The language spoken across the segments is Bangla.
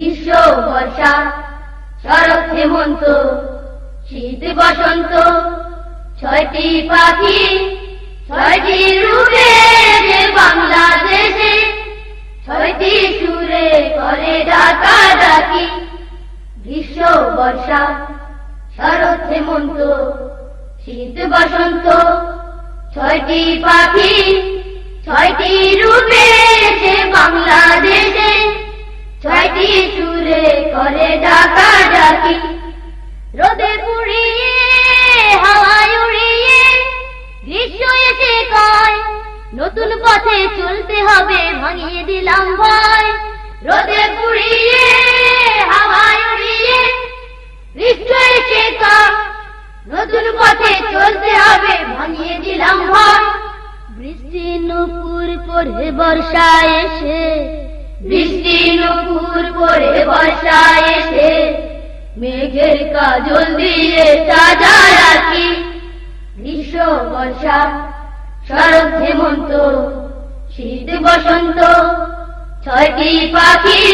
গ্রীষ্ম, বর্ষা, শরৎ, হেমন্ত, শীত, বসন্ত, ছয়টি পাখি, ছয়টি রূপে যে বাংলাদেশে, ছয়টি সুরে করে ডাকা ডাকি। গ্রীষ্ম, বর্ষা, শরৎ, হেমন্ত, শীত, বসন্ত, ছয়টি পাখি, ছয়টি রূপে যে বাংলাদেশে ছয়টি সুরে করে ডাকা ডাকি। রোদে পুড়িয়ে, হাওয়ায় উড়িয়ে, গ্রীষ্ম এসে কয়, নতুন পথে চলতে হবে, ভাঙিয়ে দিলাম ভয়। রোদে পুড়িয়ে, হাওয়ায় উড়িয়ে, গ্রীষ্ম এসে কয়, নতুন পথে চলতে হবে, ভাঙিয়ে দিলাম ভয়। বৃষ্টি নুপুর পরে বর্ষা এসে বৃষ্টি নুপুর পরে বর্ষা এসে, মেঘের কাজল দিয়ে সাজা রাখি। গ্রীষ্ম, বর্ষা, শরৎ, হেমন্ত, শীত, বসন্ত, ছয়টি পাখি,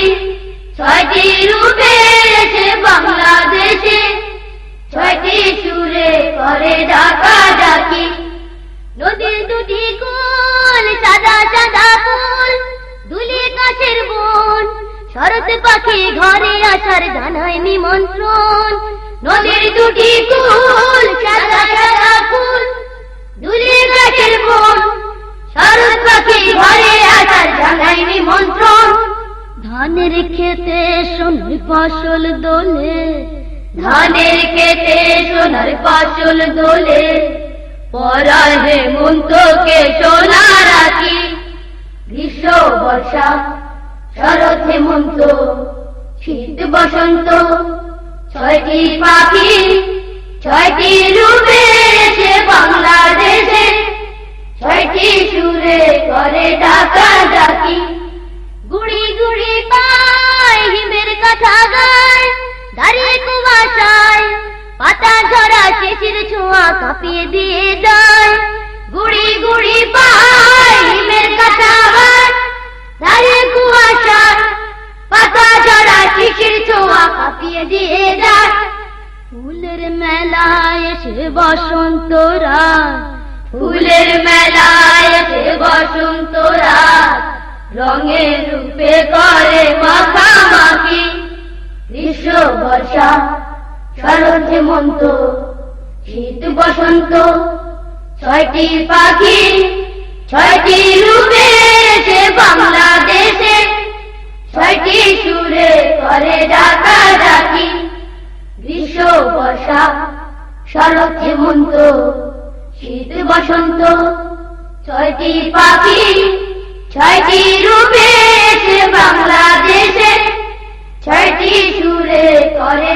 ছয়টি রূপে এসে বাংলাদেশে, ছয়টি সুরে করে ডাকা ডাকি কাছের বন। শরৎ পাখি ঘরে আসার জানায় নিমন্ত্রণ। নদীর দুটি ফুল। ধানের খেতে সোনার ফসল দোলে। ধানের খেতে সোনার ফসল দোলে। পরায় হেমন্তকে সোনা রাখি। গ্রীষ্ম বর্ষা, শরৎ হেমন্ত শীত বসন্ত, ছয়টি পাখি, ছয়টি রূপে এসে বাংলাদেশে, ছয়টি সুরে করে ডাকা ডাকি গুড়ি গুড়ি পায় হিমের কথা গায়, দাঁড়িয়ে কুয়াশায়, পাতা ঝরা শেষের ছোঁয়া কাঁপিয়ে দিয়ে যায়। গুড়ি গুড়ি পায় কাঁপিয়ে দিয়ে যায়। ফুলের মেলায় এসে বসন্ত ফুলের মেলায় এসে বসন্ত রঙের রূপে করে মাখামাখি। গ্রীষ্ম বর্ষা শরৎ হেমন্ত, শীত বসন্ত। ছয়টি পাখি, ছয়টি রূপে এসে গ্রীষ্ম বর্ষা শরৎ হেমন্ত শীত বসন্ত ছয়টি পাখি ছয়টি রূপে বাংলাদেশে ছয়টি সুরে করে